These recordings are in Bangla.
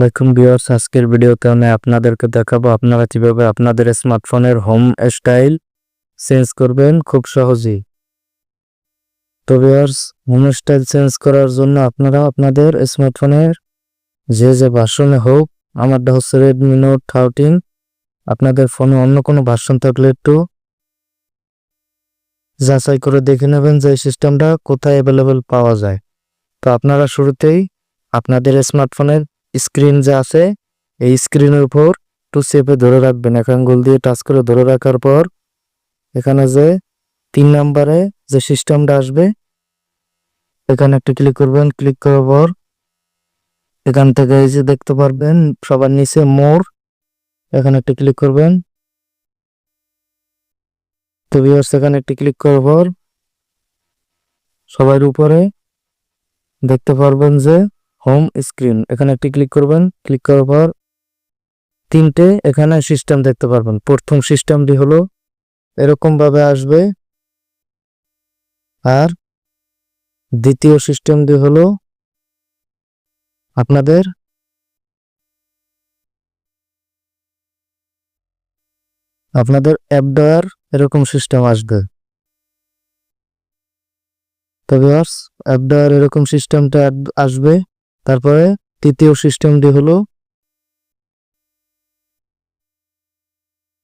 আলাইকুম ভিউয়ার্স, আজকের ভিডিওতে আমি আপনাদেরকে দেখাবো আপনারা কীভাবে আপনাদের স্মার্টফোনের হোম স্টাইল চেঞ্জ করবেন খুব সহজেই। তো ভিউয়ার্স, হোম স্টাইল চেঞ্জ করার জন্য আপনারা আপনাদের স্মার্টফোনের যে যে ভাষণে হোক, আমারটা হচ্ছে রেডমি নোট থার্টিন আপনাদের ফোনে অন্য কোনো ভাষণ থাকলে একটু যাচাই করে দেখে নেবেন যে সিস্টেমটা কোথায় অ্যাভেলেবেল পাওয়া যায়। তো আপনারা শুরুতেই আপনাদের স্মার্টফোনের স্ক্রিন যে আছে, এই স্ক্রিনের উপর টু চেপে ধরে রাখবেন। এক আঙ্গুল দিয়ে টাচ করে ধরে রাখার পর এখানে যে তিন নাম্বারে যে সিস্টেমটা আসবে, এখানে একটা ক্লিক করবেন। ক্লিক করার পর এখান থেকে এই যে দেখতে পারবেন, সবার নিচে মোর এখানে একটা ক্লিক করবেন। তো এখানে একটা ক্লিক করার পর সবার উপরে দেখতে পারবেন যে হোম স্ক্রিন এখানে একটি ক্লিক করবেন। ক্লিক করার পর তিনটে এখানে সিস্টেম দেখতে পারবেন। প্রথম সিস্টেমটি হলো এরকম ভাবে আসবে। আর দ্বিতীয় সিস্টেমটি হলো আপনাদের আপনাদের অ্যাপ দেওয়ার এরকম সিস্টেম আসবে। তবে অ্যাপ দেওয়ার এরকম সিস্টেমটা আসবে। তারপরে তৃতীয় সিস্টেমটি হলো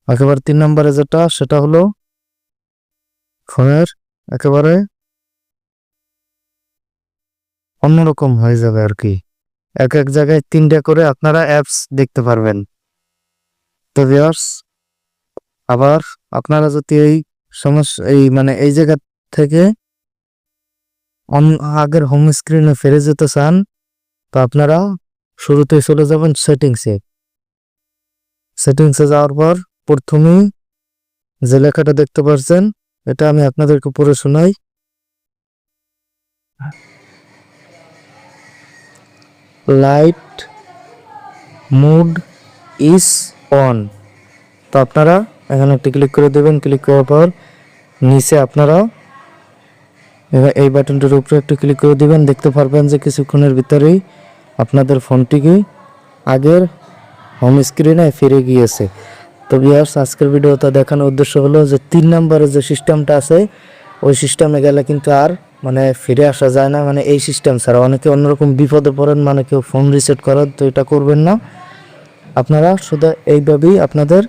একেবারে তিন নম্বরে যেটা, সেটা হলো ফোনের একেবারে অন্যরকম হয়ে যাবে আর কি। এক এক জায়গায় তিনটা করে আপনারা অ্যাপস দেখতে পারবেন। তো আবার আপনারা যদি এই সমস্যা এই মানে এই জায়গা থেকে আগের হোম স্ক্রিনে ফিরে যেতে চান তো আপনারা শুরুতেই চলে যাবেন সেটিংসে সেটিংসে যাওয়ার পর প্রথমেই যে লেখাটা দেখতে পাচ্ছেন, এটা আমি আপনাদেরকে পড়ে শোনাই। লাইট মুড ইজ অন তো আপনারা এখানে একটি ক্লিক করে দেবেন ক্লিক করার পর নিচে আপনারা এই বাটনটির উপরে একটু ক্লিক করে দিবেন, দেখতে পারবেন যে কিছুক্ষণের ভিতরেই আপনাদের ফোনটিকে আগের হোম স্ক্রিনে ফিরে গিয়েছে? তো বিয়ার্স আজকের ভিডিওটা দেখানোর উদ্দেশ্য হলো যে তিন নম্বরে যে সিস্টেমটা আছে, ওই সিস্টেমে গেলে কিন্তু আর মানে ফিরে আসা যায় না। মানে এই সিস্টেম ছাড়া অনেকে অন্যরকম বিপদে পড়েন মানে কেউ ফোন রিসেট করার, তো এটা করবেন না। আপনারা শুধু এইভাবেই আপনাদের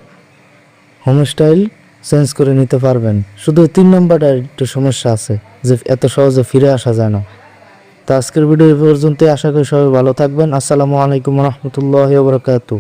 হোম স্টাইল চেঞ্জ করে নিতে পারবেন। শুধু তিন নম্বরটা একটু সমস্যা আছে, যে এত সহজে ফিরে আসা যায় না। তো আজকের ভিডিও পর্যন্ত আশা করি সবাই ভালো থাকবেন। আসসালামু আলাইকুম রহমতুল্লাহ বরকাতু